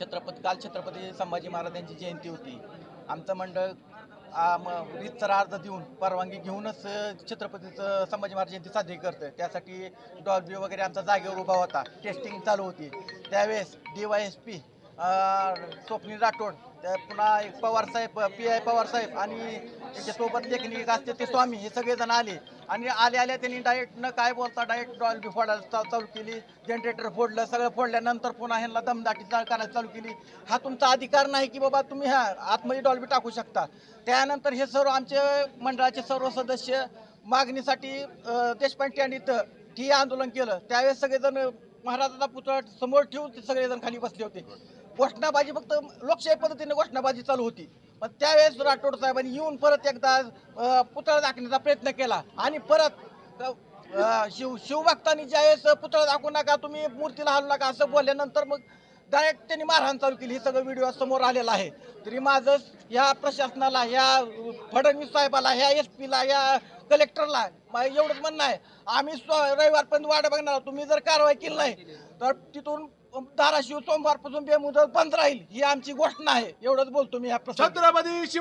छत्रपती काल छत्रपती संभाजी महाराजांची जयंती होती. आमचं मंडळ आ, रीतसर अर्ज देऊन परवानगी घेऊनच छत्रपतीचं संभाजी महाराज जयंती साजरी करतं त्यासाठी डॉल्बी वगैरे आमचा जागेवर उभा होता. टेस्टिंग चालू होती. त्यावेळेस D Y S P Swapnil Rathod त्या पुन्हा एक पवार साहेब पी आय पवार साहेब आणि त्याच्यासोबत लेखनिक असते ते स्वामी हे सगळेजण आले. आणि आले आल्या त्यांनी डायरेक्ट न काय बोलता डायरेक्ट डॉल बी फोडायला चा- चालू केली. जनरेटर फोडलं सगळं फोडल्यानंतर पुन्हा ह्यांना दमदाटी करायला चालू केली. हा तुमचा अधिकार नाही की बाबा तुम्ही ह्या आतमध्ये डॉल्बी टाकू शकता. त्यानंतर हे सर्व आमचे मंडळाचे सर्व सदस्य मागणीसाठी देशपांडे यांनी इथं ठिय्या आंदोलन केलं. त्यावेळेस सगळेजण महाराजाचा पुतळा समोर ठेवून ते सगळेजण खाली बसले होते. घोषणाबाजी फक्त लोकशाही पद्धतीने घोषणाबाजी चालू होती. पण त्यावेळेस राठोड साहेबांनी येऊन परत एकदा पुतळा दाखवण्याचा प्रयत्न केला. आणि परत शिव शिवभक्तांनी ज्यावेळेस पुतळा दाखवू नका तुम्ही मूर्तीला हलू नका असं बोलल्यानंतर मग डायरेक्ट त्यांनी मारहाण चालू केली. हे सगळं व्हिडिओ समोर आलेला आहे. तरी माझं ह्या प्रशासनाला ह्या फडणवीस साहेबाला ह्या एस पीला ह्या कलेक्टरला एवढंच म्हणणं आहे. आम्ही स्व- रविवारपर्यंत वाट बघणार तुम्ही जर कारवाई केली नाही तर तिथून धाराशिव सोमवारपासून बेमुदत बंद राहील ही आमची घोषणा आहे. एवढंच बोलतो मी ह्या प्रसंगी. छत्रपती शिवाजी